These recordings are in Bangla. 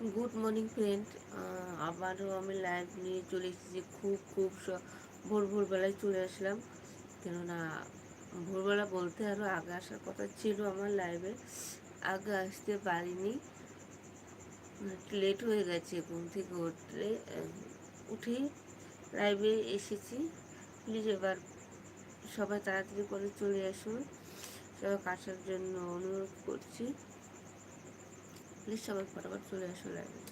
গুড মর্নিং ফ্রেন্ড আবারও আমি লাইভ নিয়ে চলে এসেছি খুব খুব ভোর, ভোরবেলায় চলে আসলাম। কেননা, ভোরবেলা বলতে আরও আগে আসার কথা ছিল আমার লাইভে আগে আসতে পারিনি। লেট হয়ে গেছে, ঘুম থেকে উঠলে উঠে লাইভে এসেছি। প্লিজ এবার সবাই তাড়াতাড়ি করে চলে আসুন। সবাই আসার জন্য অনুরোধ করছি। প্লিজ সবাই ফটাফট চলে আসো লাইভে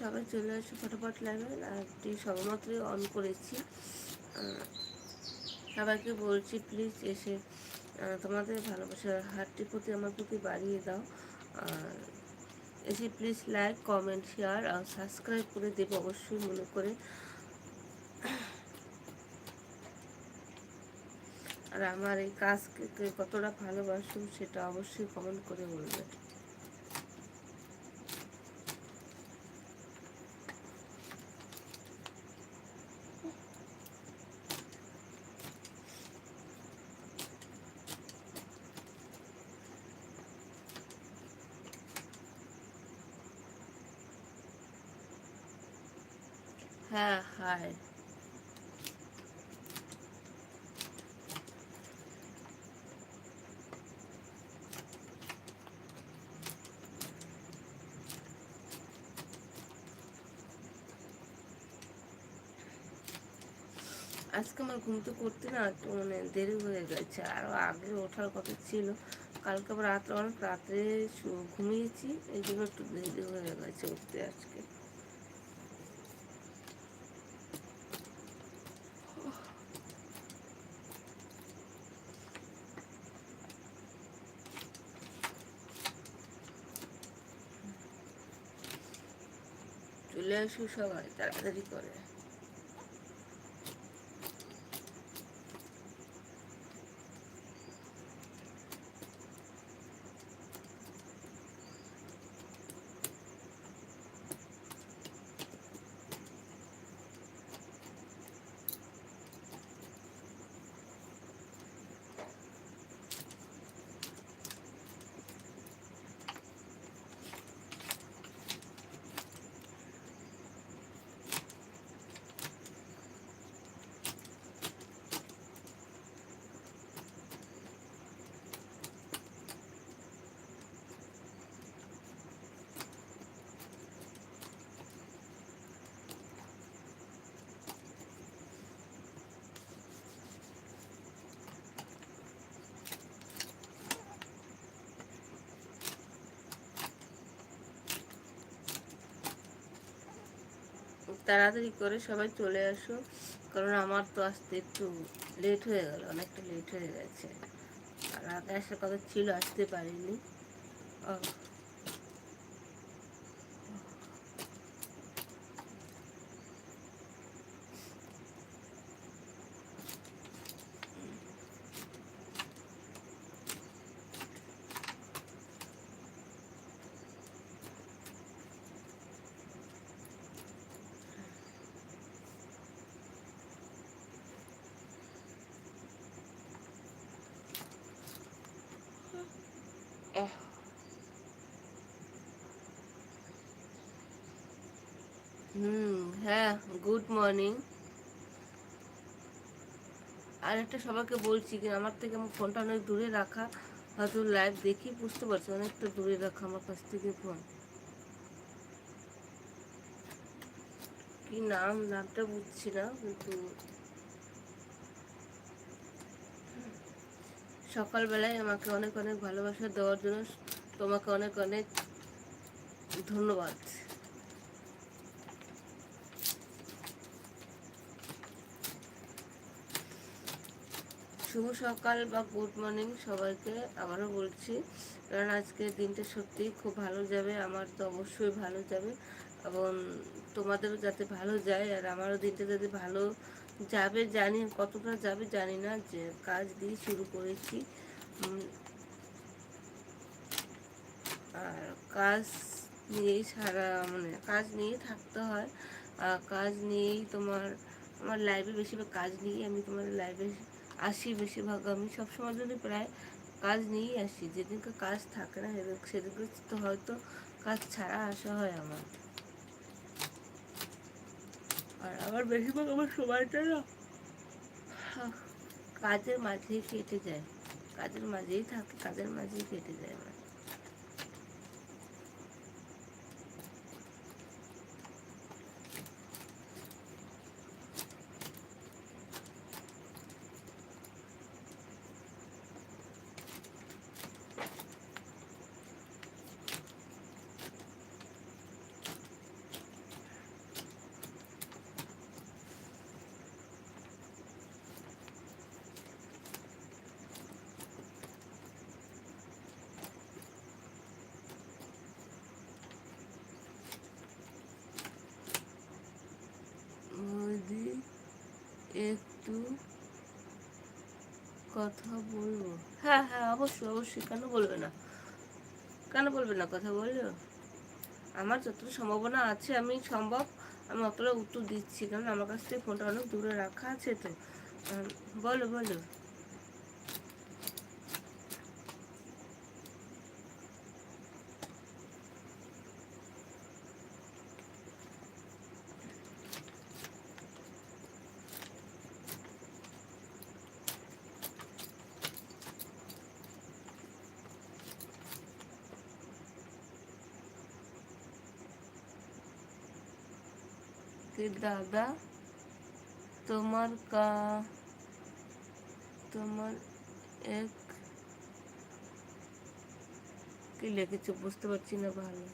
সবাই চলে আসে ফটোফট লাইভে লাইভটি সবেমাত্রই অন করেছি। সবাইকে বলছি প্লিজ এসে তোমাদের ভালোবাসার হাতটির প্রতি আমার প্রতি বাড়িয়ে দাও। আর এসে প্লিজ লাইক কমেন্ট শেয়ার আর সাবস্ক্রাইব করে দেবো অবশ্যই মনে করে। আর আমার এই কাজকে কতটা ভালোবাসো সেটা অবশ্যই কমেন্ট করে বলবে হ্যাঁ হাই আজকে আমার ঘুম তো করতে না মানে দেরি হয়ে গেছে। আরও আগে ওঠার কথা ছিল। কালকে আবার রাত্রে, অনেক রাত্রে ঘুমিয়েছি, এই জন্য একটু দেরি হয়ে গেছে উঠতে আজকে। চলে আসু সবাই, তাড়াতাড়ি করে। তাড়াতাড়ি করে সবাই চলে আসো, কারণ আমার তো আসতে একটু লেট হয়ে গেল, অনেকটা লেট হয়ে গেছে। আর আগে আসার কথা ছিল, আসতে পারিনি। ও হুম হ্যাঁ গুড মর্নিং আর একটা সবাইকে বলছি কি, আমার থেকে আমার ফোনটা অনেক দূরে রাখা, হয়তো লাইভ দেখি বুঝতে পারছি, অনেকটা দূরে রাখা আমার কাছ থেকে ফোন কি নাম, নামটা বুঝছি না, কিন্তু সকালবেলায় আমাকে অনেক অনেক ভালোবাসা দেওয়ার জন্য তোমাকে অনেক অনেক ধন্যবাদ। শুভ সকাল বা গুড মর্নিং সবাইকে আমারও বলছি। কারণ আজকে দিনটা সত্যিই খুব ভালো যাবে, আমার তো অবশ্যই ভালো যাবে এবং তোমাদেরও যাতে ভালো যায় আর আমারও দিনটা যাতে ভালো যাবে, জানি কতটা যাবে জানি না, যে কাজ দিয়ে শুরু করেছি। আর কাজ নিয়েই সারা মানে কাজ নিয়ে থাকতে হয়। কাজ নিয়েই তোমার, আমার লাইফে বেশিরভাগ কাজ নিয়েই আমি তোমার লাইফে আসি বেশিরভাগ আমি সবসময় যদি প্রায় কাজ নিয়েই আসি। যেদিনকে কাজ থাকে না, সেদিন সেদিনকে তো হয়তো কাজ ছাড়া আসা হয় আমার। আর আমার বেশিরভাগ আমার সময়টা না কাজের মাঝেই কেটে যায়। কাজের মাঝেই থাকে, কাজের মাঝেই কেটে যায় আমার যদি একটু কথা বলব? হ্যাঁ হ্যাঁ অবশ্যই অবশ্যই, কেন বলবে না? কেন বলবে না কথা বলবে আমার যতটা সম্ভাবনা আছে, আমি সম্ভব, আমি অতটা উত্তর দিচ্ছি কারণ আমার কাছ থেকে ফোনটা অনেক দূরে রাখা আছে তো। বলো বলো। দাদা, তোমার কা, তোমার এক, কি লিখেছো বুঝতে পারছি না ভালো।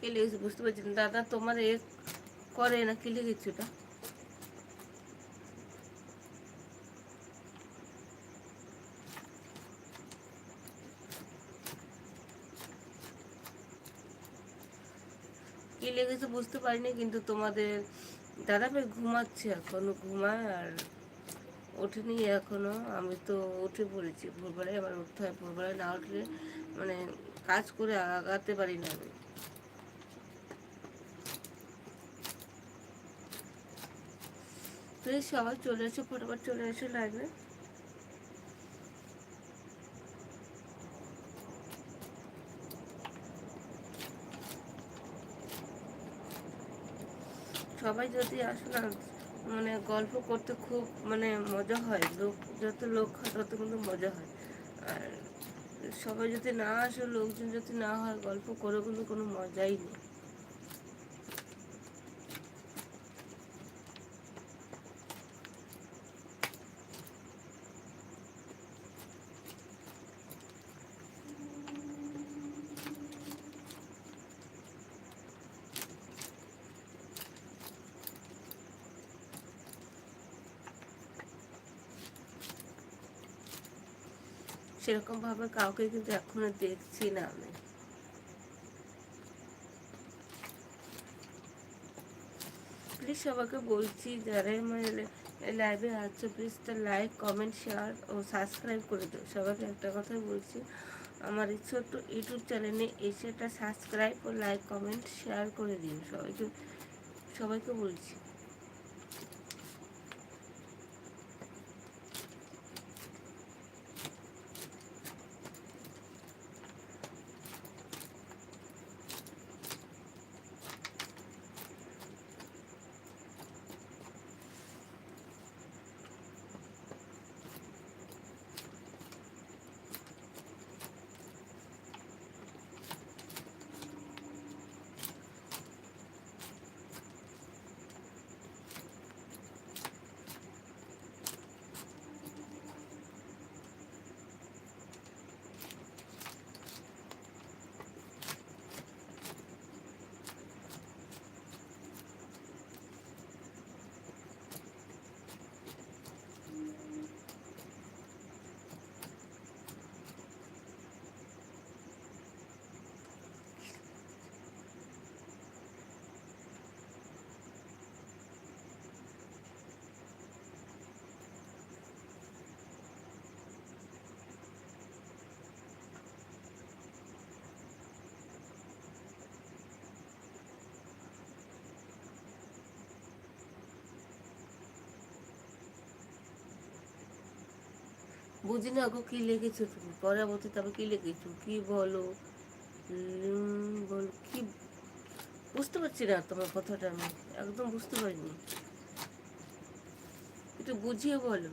কে লিখেছো বুঝতে পারছি না। দাদা, তোমার এক, করে না, কি লিখেছো ওটা? কি লেগেছে বুঝতে পারিনি, কিন্তু তোমাদের দাদা ভাই ঘুমাচ্ছে এখনও, ঘুমায় আর ওঠেনি এখনও। আমি তো উঠে পড়েছি, ভোরবেলায় আমার উঠতে হয়, ভোরবেলায় না উঠলে মানে কাজ করে আগাতে পারি না আমি। প্লিজ সবাই চলে এসো ফটোফট চলে এসো লাগবে সবাই যদি আসো না মানে গল্প করতে খুব মানে মজা হয়। লোক যত লোক হয়, তত কিন্তু মজা হয়। আর সবাই যদি না আসে, লোকজন যদি না হয়, গল্প করে কিন্তু কোনো মজাই নেই। সেরকম ভাবে কাউকে কিন্তু এখনও দেখছি না আমি। প্লিজ সবাইকে বলছি, যারা মানে লাইভে আছো প্লিজ তো লাইক কমেন্ট শেয়ার ও সাবস্ক্রাইব করে দিও। সবাইকে একটা কথাই বলছি, আমার ছোট্ট ইউটিউব চ্যানেলে এসে একটা সাবস্ক্রাইব ও লাইক কমেন্ট শেয়ার করে দিও। সবাইকে সবাইকে বলছি। বুঝি না গো, কী লিখেছো তুমি? পরবর্তীতে তবে কী লিখেছো কী বলো? বল, কি? বুঝতে পারছি না তোমার কথাটা আমি। একদম বুঝতে পারিনি। একটু বুঝিয়ে বলো।